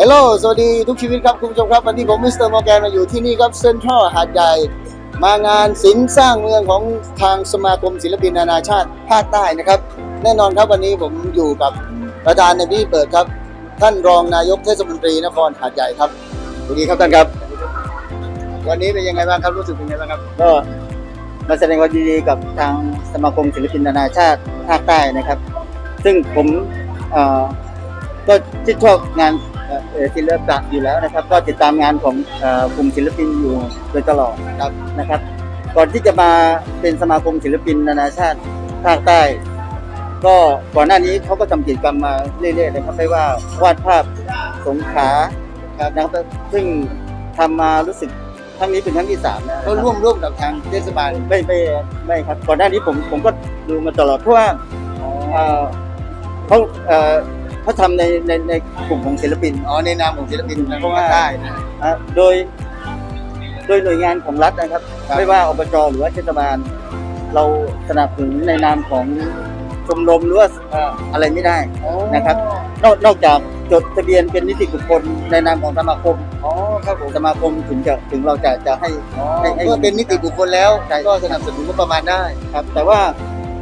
ฮัลโหลสวัสดีทุกชีวิตครับคุณผู้ชมครับ วันนี้ผมมิสเตอร์มอร์แกนมาอยู่ที่นี่ครับเซ็นทรัลหาดใหญ่ มางานศิลป์สร้างเมืองของทางสมาคมศิลปินนานาชาติภาคใต้นะครับ แน่นอนครับวันนี้ผมอยู่กับประธานในพิธีเปิดครับ ท่านรองนายกเทศมนตรีนครหาดใหญ่ครับสวัสดีครับท่านครับ วันนี้เป็นยังไงบ้างครับรู้สึกเป็นยังไงบ้างครับ ก็มาแสดงความยินดีกับทางสมาคมศิลปินนานาชาติภาคใต้นะครับ ซึ่งผมเอ่อก็ที่นชอบงาน ศิลปะอยู่แล้วนะครับ ก็ติดตามงานของเอ่อกลุ่มศิลปินอยู่โดยตลอดครับนะครับ ก่อนที่จะมาเป็นสมาคมศิลปินนานาชาติภาคใต้ ก็ก่อนหน้านี้เขาก็ทำกิจกรรมมาเรื่อยๆนะครับไม่ว่าวาดภาพสงขลาครับนะครับซึ่งทำมารู้สึกครั้งนี้เป็นครั้งที่สามแล้วนะคก็บร่วมร่วมกับทางเทศบาลไม่ไม่ไม่ครับก่อนหน้านี้ผมผมก็ดูมาตลอดเพราะว่าเอ่อเขา เอ่อเขาทำในในในกลุ่มของศิลปิน อ๋อในนามของศิลปินทางเพราะว่าภาคใต้นะ อะโดยโดยหน่วยงานของรัฐนะครับ ครับ ไม่ว่าอบจหรือว่าเทศบาล เราสนับสนุนในนามของชมรมหรือว่าเอ่ออะไรไม่ได้นะครับ นอกนอกจากจดทะเบียนเป็นนิติบุคคลในนามของสมาคม อ๋อครับผมสมาคมถึงจะถึงเราจะจะให้ให้ให้ เมื่อเป็นนิติบุคคลแล้วใช่ก็สนับสนุนงบประมาณได้ ครับ แต่ว่า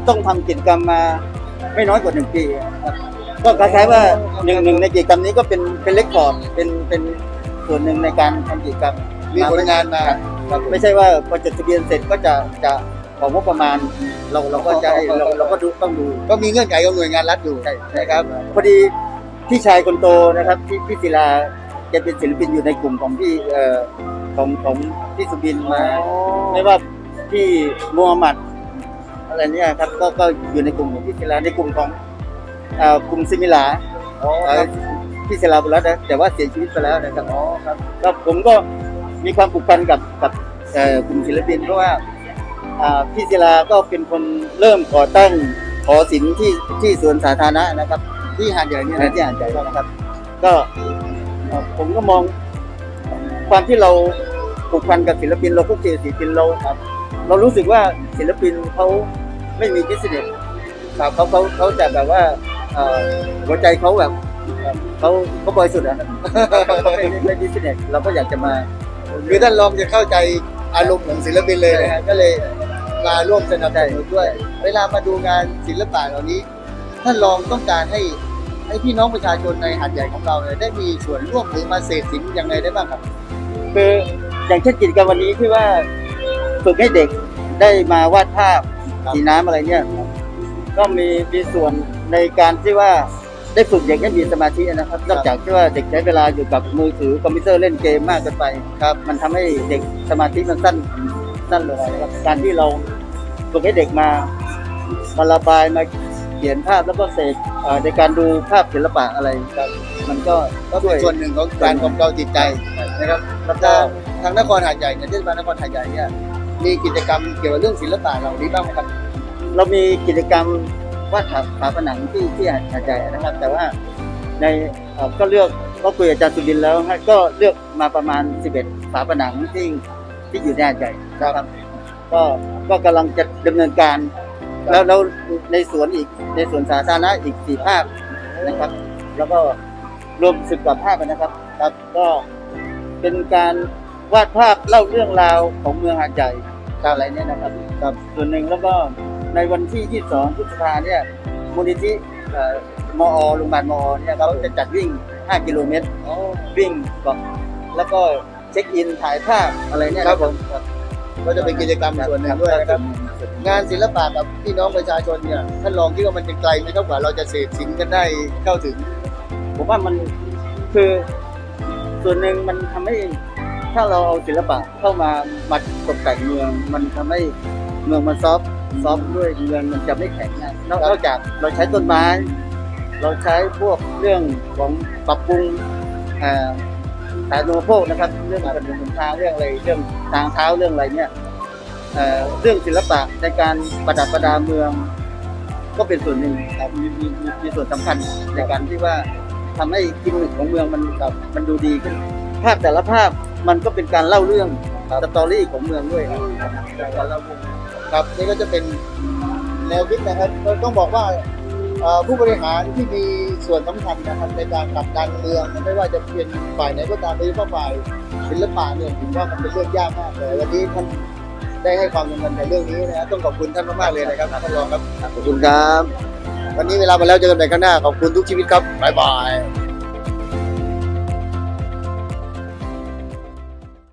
ต้องทำกิจกรรมมาไม่น้อยกว่าหนึ่งปีครับ ก็คล้ายๆว่าหนึ่งหนึ่งในกิจกรรมนี้ก็เป็นเป็นเล็กคอร์ดเป็นเป็นส่วนหนึ่งในการทำกิจกรรมมีผลงานมา ครับไม่ใช่ว่าพอจดทะเบียนเสร็จก็จะจะของงบประมาณเราเราก็จะให้เราเราก็ดูต้องดูก็มีเงื่อนไขของหน่วยงานรัฐอยู่ใช่ใช่นะครับพอดีพี่ชายคนโตนะครับพี่พี่ศิลาแกเป็นศิลปินอยู่ในกลุ่มของพี่เอ่อของของพี่สุบินมา ไม่ว่าพี่มูฮัมหมัดอะไรเนี่ยครับก็ก็อยู่ในกลุ่มของพี่ศิลาในกลุ่มของ เอ่อกลุ่มซิมิลาอ๋อเอ่อพี่ศิลาบุรัตน์นะแต่ว่าเสียชีวิตไปแล้วนะครับอ๋อครับก็ผมก็มีความผูกพันกับกับเอ่อกลุ่มศิลปินเพราะว่าอ่าพี่ศิลาก็เป็นคนเริ่มก่อตั้งหอศิลป์ที่ที่สวนสาธารณะนะครับ ที่หาดใหญ่เนี่ยนะนะที่อ่านใจนะครับ ก็เอ่อผมก็มองความที่เราผูกพันกับศิลปินเราก็เจอศิลปินเราครับ เรารู้สึกว่าศิลปินเขาไม่มีบิสเนสครับเขาเขาเขาจะแบบว่า เอ่อหัวใจเขาแบบเอ่อเขาเขาบริสุทธิ์นะครับเขาไม่ไม่ไม่บิสเนสเราก็อยากจะมา คือท่านรองจะเข้าใจอารมณ์ของศิลปินเลยนะฮะก็เลยมาร่วมสนับสนุนด้วย เวลามาดูงานศิลปะเหล่านี้ ท่านรองต้องการให้ให้พี่น้องประชาชนในหาดใหญ่ของเราเนี่ยได้มีส่วนร่วมหรือมาเสพสินยังไงได้บ้างครับ คืออย่างเช่นกิจกรรมวันนี้ที่ว่าฝึกให้เด็กได้มาวาดภาพครับสีน้ำอะไรเนี่ย ก็มีมีส่วนในการที่ว่าได้ฝึกเด็กให้มีสมาธินะครับนอกจากที่ว่าเด็กใช้เวลาอยู่กับมือถือคอมพิวเตอร์เล่นเกมมากเกินไปครับ มันทำให้เด็กสมาธิมันสั้นสั้นลงนะครับการที่เราฝึกให้เด็กมามาระบายมาเขียนภาพแล้วก็เสกเอ่อในการดูภาพศิลปะอะไรครับมันก็ก็เป็นส่วนหนึ่งของการกล่อมเกลาจิตใจนะครับแล้วก็ทางทางนครหาดใหญ่เนี่ยเทศบาลนครหาดใหญ่เนี่ยมีกิจกรรมเกี่ยวกับเรื่องศิลปะเหล่านี้บ้างไหมครับ เรามีกิจกรรมวาดฝาผนังที่ที่หาดใหญ่นะครับ แต่ว่าในเอ่อก็เลือกก็คุยกับอาจารย์สุบินแล้วฮะก็เลือกมาประมาณ 11ฝาผนังที่ที่อยู่ในหาดใหญ่นะครับ ก็ก็กำลังจะดำเนินการ แล้วแล้วในสวนอีกในสวนสาธารณะอีกสี่ภาพนะครับ แล้วก็รวมสิบกว่าภาพนะครับครับก็เป็นการวาดภาพเล่าเรื่องราวของเมืองหาดใหญ่อะไรเนี่ยนะครับครับส่วนหนึ่งแล้วก็ ในวันที่ 22 พฤษภาเนี่ยมูลนิธิเอ่อมอโรงพยาบาลมอเนี่ยเขาจะจัดวิ่ง 5 กิโลเมตรวิ่งก็แล้วก็เช็คอินถ่ายภาพอะไรเนี่ยครับนะผม ก็จะเป็นกิจกรรมส่วนหนึ่งด้วยนะครับ งานศิลปะกับพี่น้องประชาชนเนี่ยท่านลองคิดว่ามันจะไกลไหมครับกว่าเราจะเสพสินกันได้เข้าถึง ผมว่ามันคือส่วนหนึ่งมันทำให้ถ้าเราเอาศิลปะเข้ามามาตกแต่งเมือง มันทำให้เมืองมันซอฟต์ ซอฟต์ด้วยเมืองมันจะไม่แข็งนะนอกครับนอกจากเราใช้ต้นไม้ เราใช้พวกเรื่องของปรับปรุงอ่าสาธารณูปโภคนะครับ เรื่องการเดินทางเรื่องอะไรเรื่องทางเท้าเรื่องอะไรเนี่ยเอ่อเรื่องศิลปะในการประดับประดาเมือง ก็เป็นส่วนหนึ่งครับมีมีมีมีส่วนสำคัญในการที่ว่าทำให้กิมมิคของเมืองมันแบบมันดูดีขึ้น ภาพแต่ละภาพมันก็เป็นการเล่าเรื่องสตอรี่ของเมืองด้วยครับการเล่าเรื่อง ครับนี่ก็จะเป็นแนวคิดนะครับเราต้องบอกว่าเอ่อผู้บริหารที่มีส่วนสำคัญนะครับในการผลักดันเมืองไม่ว่าจะเป็นฝ่ายไหนก็ตามโดยเฉพาะฝ่ายศิลปะเนี่ยผมว่ามันเป็นเรื่องยากมากเลยวันนี้ท่านได้ให้ความสำคัญในเรื่องนี้นะครับต้องขอบคุณท่านมากๆเลยนะครับท่านรองครับขอบคุณครับ วันนี้เวลาหมาแล้วเจอกันใหม่ครั้งหน้าขอบคุณทุกชีวิตครับบ๊ายบาย